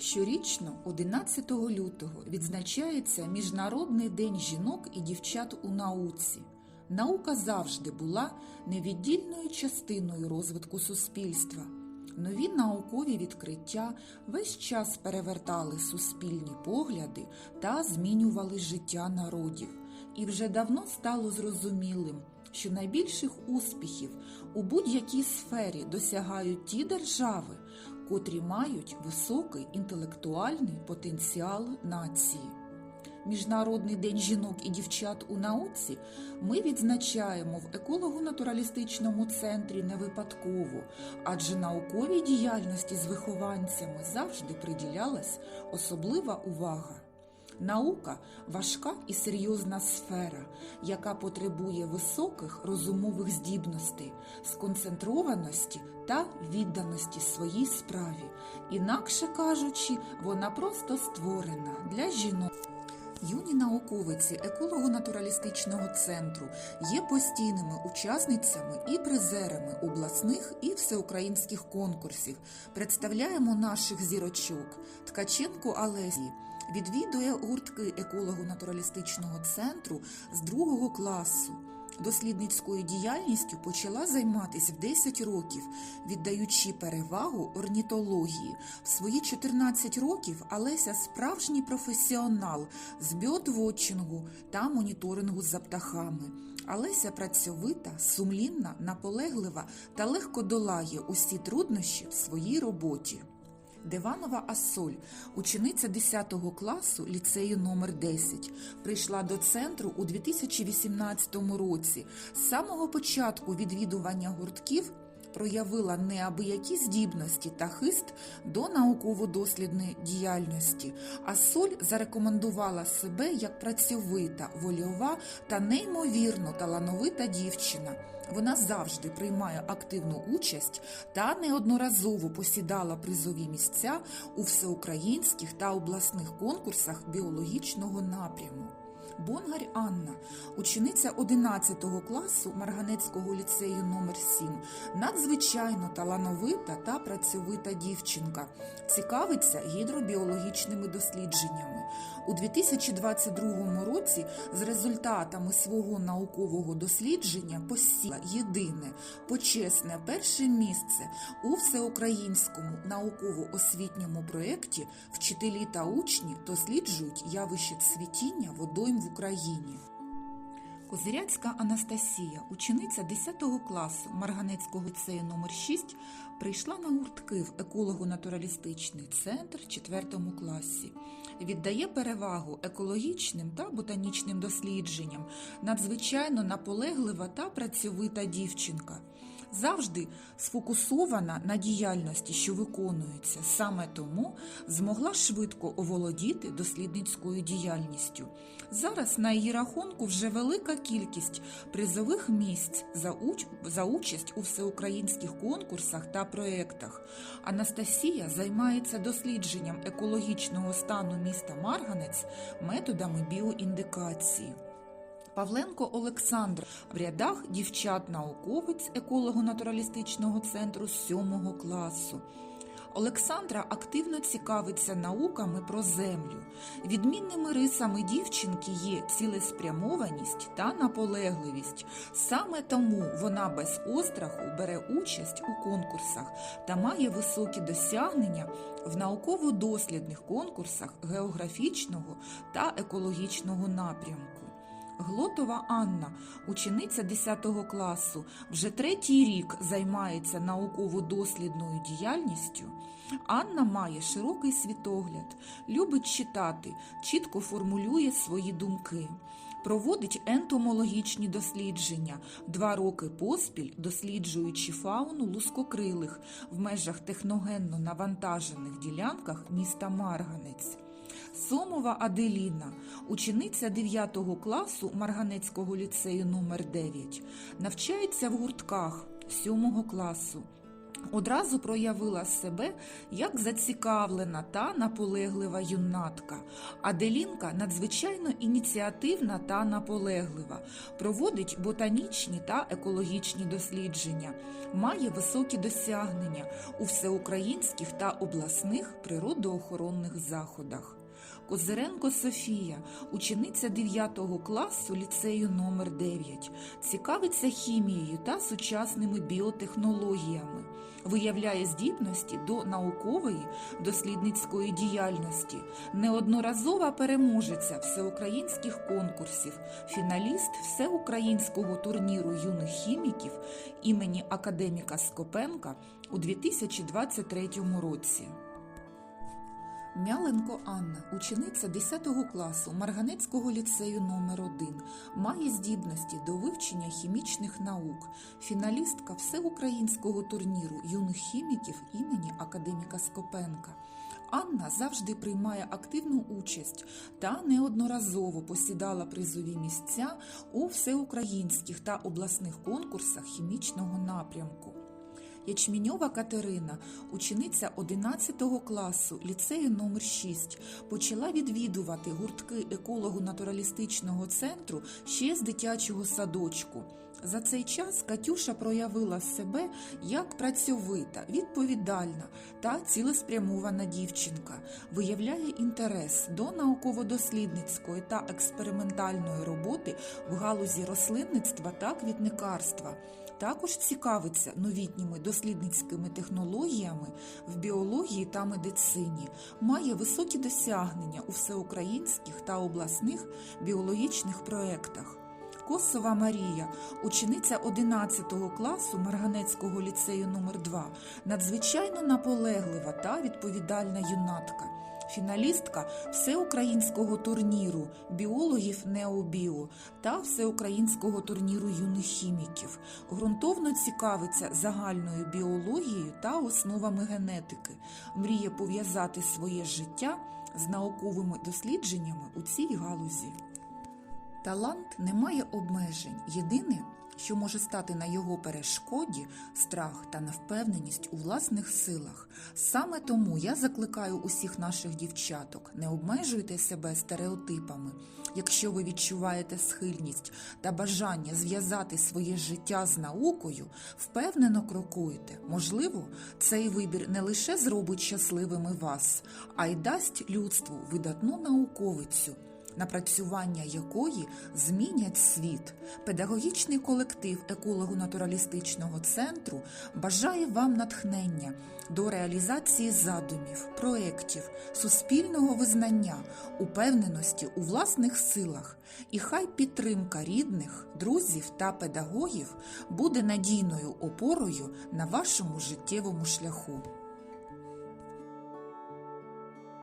Щорічно, 11 лютого, відзначається Міжнародний день жінок і дівчат у науці. Наука завжди була невіддільною частиною розвитку суспільства. Нові наукові відкриття весь час перевертали суспільні погляди та змінювали життя народів. І вже давно стало зрозумілим, що найбільших успіхів у будь-якій сфері досягають ті держави, котрі мають високий інтелектуальний потенціал нації. Міжнародний день жінок і дівчат у науці ми відзначаємо в еколого-натуралістичному центрі не випадково, адже науковій діяльності з вихованцями завжди приділялась особлива увага. Наука важка і серйозна сфера, яка потребує високих розумових здібностей, сконцентрованості та відданості своїй справі. Інакше кажучи, вона просто створена для жінок. Юні науковиці еколого-натуралістичного центру є постійними учасницями і призерами обласних і всеукраїнських конкурсів. Представляємо наших зірочок Ткаченко Алесі. Відвідує гуртки еколого-натуралістичного центру з другого класу. Дослідницькою діяльністю почала займатися в 10 років, віддаючи перевагу орнітології. В свої 14 років Олеся справжній професіонал з біотвотчингу та моніторингу за птахами. Олеся працьовита, сумлінна, наполеглива та легко долає усі труднощі в своїй роботі. Диванова Ассоль, учениця 10 класу ліцею номер 10 прийшла до центру у 2018 році. З самого початку відвідування гуртків проявила неабиякі здібності та хист до науково-дослідної діяльності. Ассоль зарекомендувала себе як працьовита, вольова та неймовірно талановита дівчина. Вона завжди приймає активну участь та неодноразово посідала призові місця у всеукраїнських та обласних конкурсах біологічного напряму. Бонгар Анна, учениця 11 класу Марганецького ліцею номер 7 надзвичайно талановита та працьовита дівчинка, цікавиться гідробіологічними дослідженнями. У 2022 році з результатами свого наукового дослідження посіла єдине почесне перше місце у всеукраїнському науково-освітньому проєкті Вчителі та учні досліджують явище цвітіння водойм в Україні. Козиряцька Анастасія, учениця 10 класу Марганецького ліцею номер 6 прийшла на гуртки в еколого-натуралістичний центр 4 класі. Віддає перевагу екологічним та ботанічним дослідженням, надзвичайно наполеглива та працьовита дівчинка. Завжди сфокусована на діяльності, що виконується, саме тому змогла швидко оволодіти дослідницькою діяльністю. Зараз на її рахунку вже велика кількість призових місць за, уч... за участь у всеукраїнських конкурсах та проєктах. Анастасія займається дослідженням екологічного стану міста Марганець методами біоіндикації. Павленко Олександр в рядах дівчат-науковець еколого-натуралістичного центру 7 класу. Олександра активно цікавиться науками про землю. Відмінними рисами дівчинки є цілеспрямованість та наполегливість. Саме тому вона без остраху бере участь у конкурсах та має високі досягнення в науково-дослідних конкурсах географічного та екологічного напрямку. Глотова Анна, учениця 10 класу, вже третій рік займається науково-дослідною діяльністю. Анна має широкий світогляд, любить читати, чітко формулює свої думки. Проводить ентомологічні дослідження два роки поспіль, досліджуючи фауну лускокрилих в межах техногенно навантажених ділянках міста Марганець. Сомова Аделіна, учениця 9 класу Марганецького ліцею номер 9 навчається в гуртках 7 класу. Одразу проявила себе як зацікавлена та наполеглива юнатка. Аделінка надзвичайно ініціативна та наполеглива, проводить ботанічні та екологічні дослідження, має високі досягнення у всеукраїнських та обласних природоохоронних заходах. Козиренко Софія, учениця 9 класу ліцею номер 9 цікавиться хімією та сучасними біотехнологіями, виявляє здібності до наукової дослідницької діяльності, неодноразова переможеця всеукраїнських конкурсів, фіналіст всеукраїнського турніру юних хіміків імені академіка Скопенка у 2023 році. Мяленко Анна, учениця 10 класу Марганецького ліцею номер 1 має здібності до вивчення хімічних наук, фіналістка всеукраїнського турніру юних хіміків імені академіка Скопенка. Анна завжди приймає активну участь та неодноразово посідала призові місця у всеукраїнських та обласних конкурсах хімічного напрямку. Ячміньова Катерина, учениця 11 класу ліцею номер 6 почала відвідувати гуртки еколого-натуралістичного центру ще з дитячого садочку. За цей час Катюша проявила себе як працьовита, відповідальна та цілеспрямована дівчинка, виявляє інтерес до науково-дослідницької та експериментальної роботи в галузі рослинництва та квітникарства. Також цікавиться новітніми дослідницькими технологіями в біології та медицині, має високі досягнення у всеукраїнських та обласних біологічних проєктах. Косова Марія, учениця 11 класу Марганецького ліцею номер 2 надзвичайно наполеглива та відповідальна юнатка. Фіналістка всеукраїнського турніру біологів Необіо та всеукраїнського турніру юних хіміків, ґрунтовно цікавиться загальною біологією та основами генетики, мріє пов'язати своє життя з науковими дослідженнями у цій галузі. Талант не має обмежень. Єдине, що може стати на його перешкоді страх та невпевненість у власних силах. Саме тому я закликаю усіх наших дівчаток: не обмежуйте себе стереотипами. Якщо ви відчуваєте схильність та бажання зв'язати своє життя з наукою, впевнено крокуйте. Можливо, цей вибір не лише зробить щасливими вас, а й дасть людству видатну науковицю напрацювання якої змінять світ. Педагогічний колектив еколого-натуралістичного центру бажає вам натхнення до реалізації задумів, проєктів, суспільного визнання, упевненості у власних силах. І хай підтримка рідних, друзів та педагогів буде надійною опорою на вашому життєвому шляху.